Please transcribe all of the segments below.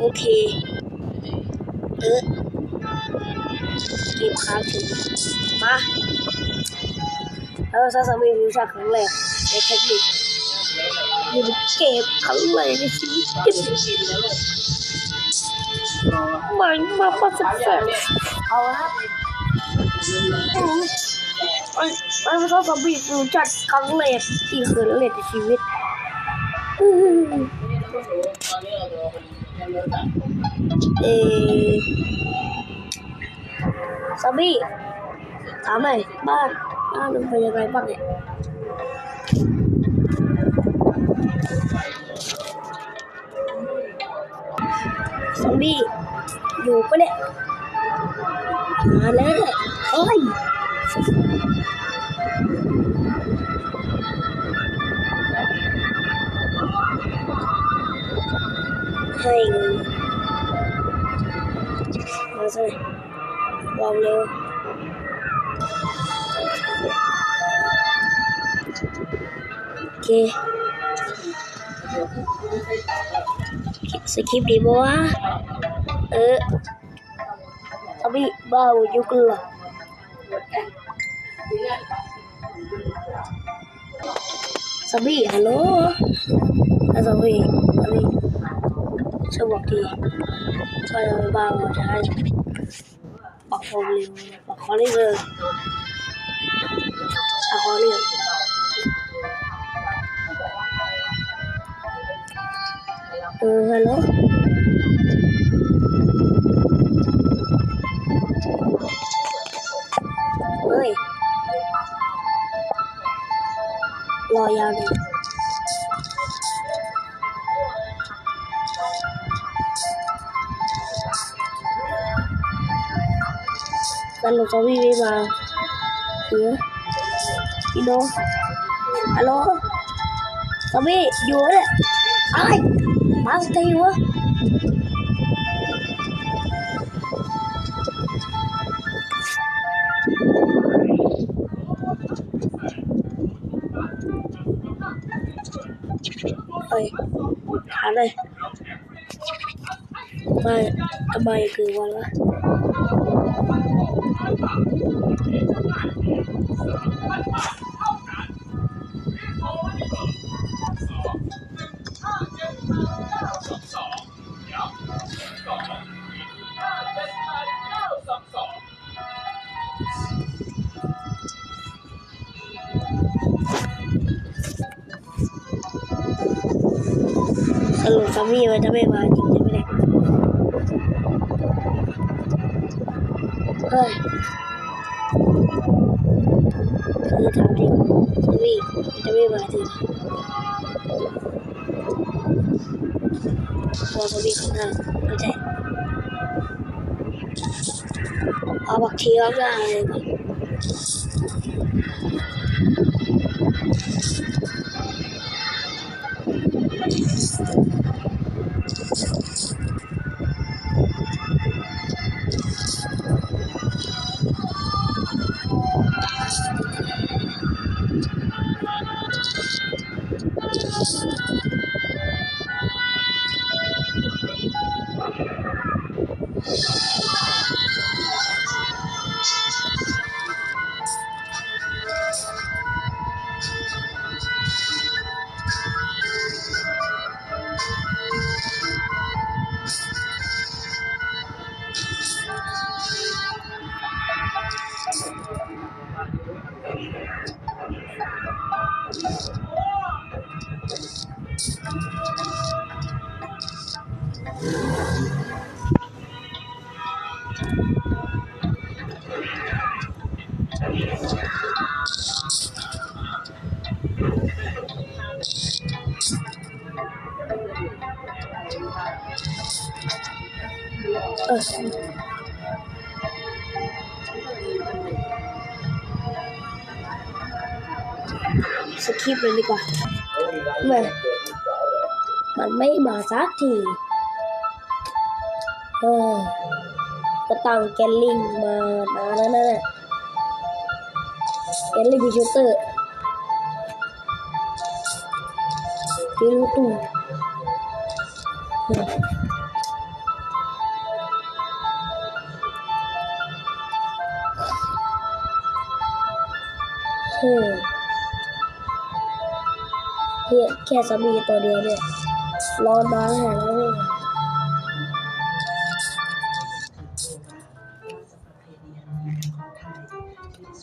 โอเค เออเกมค้างถึงมาแล้วซาซามิรู้จักครั้งแรกในเทคนิคอยู่ในเกมครั้งแรกในชีวิตมันมาประสบการณ์เอาละครับไอ้ไอ้ซาซามิรู้จักครั้งแรกที่เคยเล่นในชีวิตอืม เออซาบี้ถามหน่อยบ้านบ้านมึงเป็นยังไงบ้างเนี่ยซอมบี้อยู่ปะเนี่ยมาแล้วเอ้ยให้เงิน มาสิวางเร็วโอเคสคริ ปต์ดีปะวะเออทำไมบ้าอยู่กันล่ะสบีฮัลโหลสบีสบีช่วยบอกทีช่วยทำไมบ้ามาจะให้ปักความเร็วปักคอเร็วเลยปักคอเร็วเออฮัลโหลเฮ้ยรอยาวเลย สรุปซอมบี้ไม่มาเออพี่โนฮัลโหลซอ สตีวะเฮ้ยถามเลยไม่ทำไวันละสรุปซอมบี้มันจะไม่มาจริง เนี่ยเฮ้ยคือถามจริงซอมบี้มันจะไม่มาจริงพอซอมบี้ข้างหน้าไม่ใช่เอาบักทีข้างหน้าเลยก่อน ます。 เออสคิปเลยดีกว่ เฮ้ยก็ตั้งแกลลิงมานานแล้วนะเนี่ยแกลลิงชูเตอร์เกลูตูเฮ้ยแค่สามีตัวเดียวเนี่ย ร้อนมาาแล้ว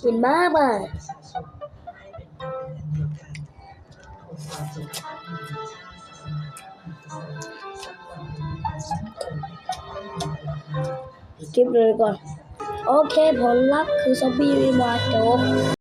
เนี่ยกินมากป่ะคลิปเลยก่อน โอเคผลลัพธ์คือซอมบี้มาโจ